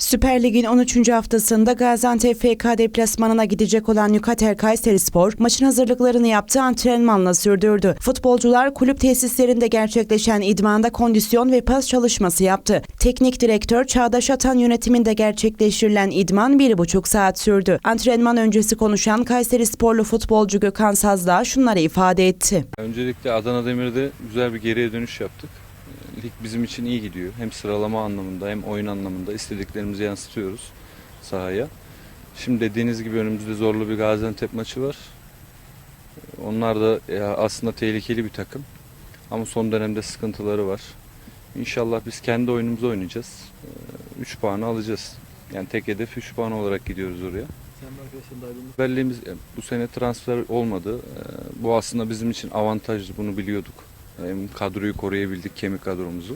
Süper Lig'in 13. haftasında Gaziantep FK deplasmanına gidecek olan Yukatel Kayserispor maçın hazırlıklarını yaptığı antrenmanla sürdürdü. Futbolcular kulüp tesislerinde gerçekleşen idmanda kondisyon ve pas çalışması yaptı. Teknik direktör Çağdaş Atan yönetiminde gerçekleştirilen idman bir buçuk saat sürdü. Antrenman öncesi konuşan Kayserisporlu futbolcu Gökhan Sazdağ şunları ifade etti. Öncelikle Adana Demir'de güzel bir geriye dönüş yaptık. Lig bizim için iyi gidiyor. Hem sıralama anlamında hem oyun anlamında istediklerimizi yansıtıyoruz sahaya. Şimdi dediğiniz gibi önümüzde zorlu bir Gaziantep maçı var. Onlar da ya aslında tehlikeli bir takım. Ama son dönemde sıkıntıları var. İnşallah biz kendi oyunumuzu oynayacağız. 3 puanı alacağız. Yani tek hedef 3 puan olarak gidiyoruz oraya. Belliğimiz e, bu sene transfer olmadı. E, Bu aslında bizim için avantajlı bunu biliyorduk. Kadroyu koruyabildik kemik kadromuzu.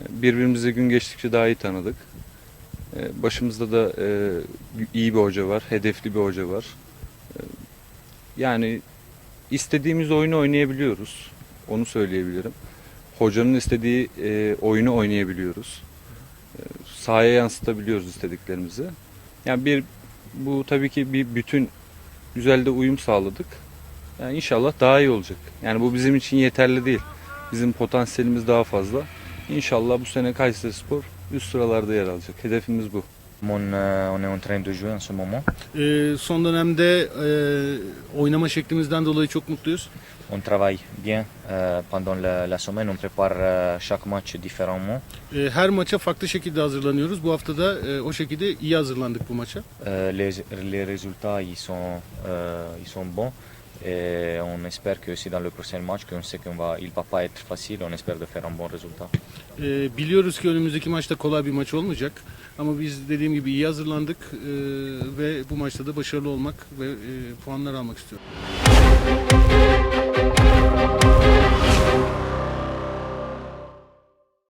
E, Birbirimizi gün geçtikçe daha iyi tanıdık. E, Başımızda da e, iyi bir hoca var, hedefli bir hoca var. Yani istediğimiz oyunu oynayabiliyoruz. Onu söyleyebilirim. Hocanın istediği oyunu oynayabiliyoruz. Sahaya yansıtabiliyoruz istediklerimizi. Yani bir bu tabii ki bir bütün güzel de uyum sağladık. Yani inşallah daha iyi olacak. Yani bu bizim için yeterli değil. Bizim potansiyelimiz daha fazla. İnşallah bu sene Kayserispor üst sıralarda yer alacak. Hedefimiz bu. On, euh, on est en train de jouer en ce moment. Ee, son dönemde e, oynama şeklimizden dolayı çok mutluyuz. On travaille bien euh, pendant la, la semaine. On prépare euh, chaque match différemment. Ee, her maça farklı şekilde hazırlanıyoruz. Bu hafta da e, o şekilde iyi hazırlandık bu maça. Euh, les, les résultats ils sont, euh, ils sont bons. Et on espère que aussi dans le prochain match, qu'on sait qu'il va, il va pas être facile, on espère de faire un bon résultat. Ee, biliyoruz ki önümüzdeki maçta kolay bir maç olmayacak. Ama biz dediğim gibi iyi hazırlandık e, ve bu maçta da başarılı olmak ve e, puanlar almak istiyoruz.